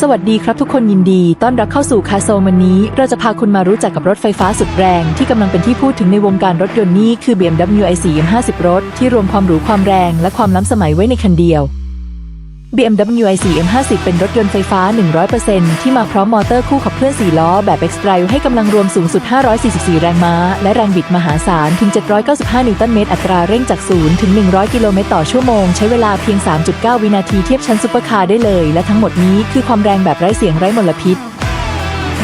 สวัสดีครับทุกคนยินดี ต้อนรับเข้าสู่คาโซมวันนี้ เราจะพาคุณมารู้จักกับรถไฟฟ้าสุดแรง ที่กำลังเป็นที่พูดถึงในวงการรถยนต์นี่คือ BMW i4 M50 รถ ที่รวมความหรูความแรง และความล้ำสมัยไว้ในคันเดียว BMW i4 M50 เป็นรถยนต์ไฟฟ้า 100%ที่มาพร้อมมอเตอร์คู่ขับเคลื่อน 4 ล้อ แบบ X-Drive ให้กำลังรวมสูงสุด 544 แรงม้า และแรงบิดมหาศาล ถึง 795 นิวตันเมตร อัตราเร่งจาก 0 ถึง 100 กิโลเมตรต่อชั่วโมง ใช้เวลาเพียง 3.9 วินาทีเทียบชั้นซุปเปอร์คาร์ได้เลย และทั้งหมดนี้คือความแรงแบบไร้เสียงไร้มลพิษ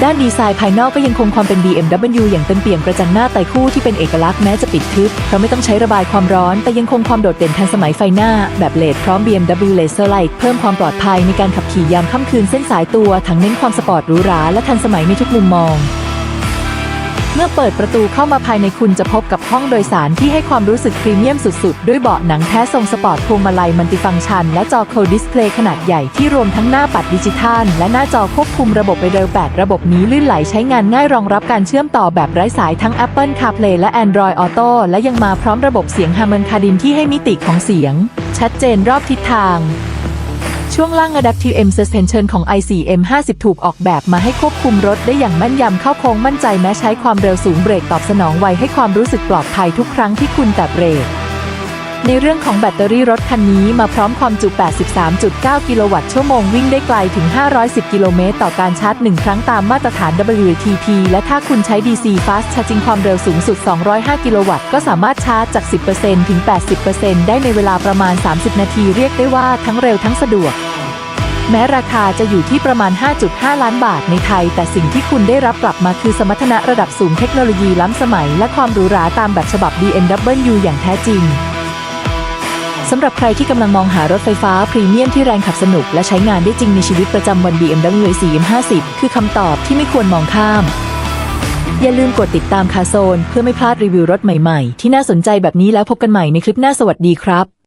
ด้านดีไซน์ภายนอกก็ยังคงความเป็น BMW อย่างเต็มเปี่ยมกระจังหน้าไต่คู่ที่เป็นเอกลักษณ์แม้จะปิดทึบเพราะไม่ต้องใช้ระบายความร้อน แต่ยังคงความโดดเด่นทันสมัยไฟหน้า แบบเลดพร้อม BMW Laser Light เพิ่มความปลอดภัยในการขับขี่ยามค่ำคืนเส้นสายตัวทั้งเน้นความสปอร์ตหรูหราและทันสมัยในทุกมุมมอง เมื่อเปิดประตูเข้ามาภายในคุณจะพบกับห้องโดยสารที่ให้ความรู้สึกพรีเมียมสุดๆ ด้วยเบาะหนังแท้ทรงสปอร์ตพวงมาลัยมัลติฟังก์ชัน และจอโคดิสเพลย์ขนาดใหญ่ที่รวมทั้งหน้าปัดดิจิทัล และหน้าจอควบคุมระบบไปเร็ว8ระบบนี้ลื่นไหลใช้งานง่ายรองรับการเชื่อมต่อแบบไร้สายทั้ง Apple CarPlay และ Android Auto และยังมาพร้อมระบบเสียง Harman Kardon ที่ให้มิติของเสียง ชัดเจนรอบทิศทาง ช่วงล่าง Adaptive M Suspension ของ ICM 50 ถูกออกแบบมาให้ควบคุมรถได้อย่างแม่นยำเข้าโค้งมั่นใจแม้ใช้ความเร็วสูงเบรกตอบสนองไวให้ความรู้สึกปลอดภัยทุกครั้งที่คุณแตะเบรก ในเรื่องของแบตเตอรี่รถคันนี้มาพร้อมความจุ 83.9 กิโลวัตต์ชั่วโมงวิ่งได้ไกลถึง 510 กิโลเมตรต่อการชาร์จ 1 ครั้งตามมาตรฐาน WTP และถ้าคุณใช้ DC Fast Charging ความเร็วสูงสุด 205 กิโลวัตต์ก็สามารถชาร์จจาก 10%ถึง 80%ได้ในเวลาประมาณ 30 นาทีเรียกได้ว่าทั้งเร็วทั้งสะดวกแม้ราคาจะอยู่ที่ประมาณ 5.5 ล้านบาทในไทย แต่สิ่งที่คุณได้รับกลับมาคือสมรรถนะระดับสูงเทคโนโลยีล้ำสมัย และความหรูหราตามแบบฉบับ BMW อย่างแท้จริง สำหรับใครที่กำลังมองหารถไฟฟ้าพรีเมียมที่แรงขับสนุก และใช้งานได้จริงในชีวิตประจำวัน BMW 4M50 คือคำตอบที่ไม่ควรมองข้าม อย่าลืมกดติดตามคาโซน เพื่อไม่พลาดรีวิวรถใหม่ๆ ที่น่าสนใจแบบนี้แล้วพบกันใหม่ในคลิปหน้าสวัสดีครับ